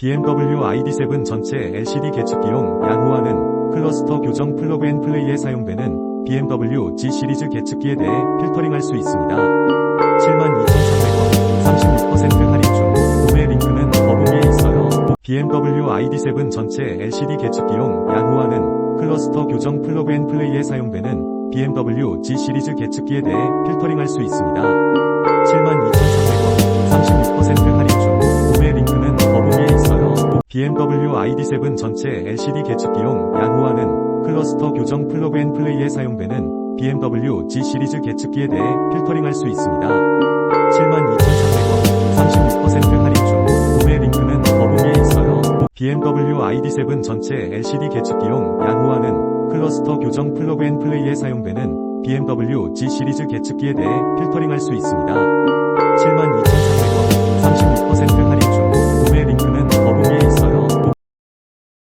BMW ID7 전체 LCD 계측기용 양호하는 클러스터 교정 플러그 앤 플레이에 사용되는 BMW G 시리즈 계측기에 대해 필터링할 수 있습니다. 72,300원, 36% 할인 중 구매 링크는 더보기에 있어요. BMW ID7 전체 LCD 계측기용 양호하는 클러스터 교정 플러그 앤 플레이에 사용되는 BMW G 시리즈 계측기에 대해 필터링할 수 있습니다. BMW ID7 전체 LCD 계측기용 양호하는 클러스터 교정 플러그 앤 플레이에 사용되는 BMW G 시리즈 계측기에 대해 필터링할 수 있습니다. 72,300원, 36% 할인 중 구매 링크는 더보기에 있어요. BMW ID7 전체 LCD 계측기용 양호하는 클러스터 교정 플러그 앤 플레이에 사용되는 BMW G 시리즈 계측기에 대해 필터링할 수 있습니다. 72,300원, 36% 할인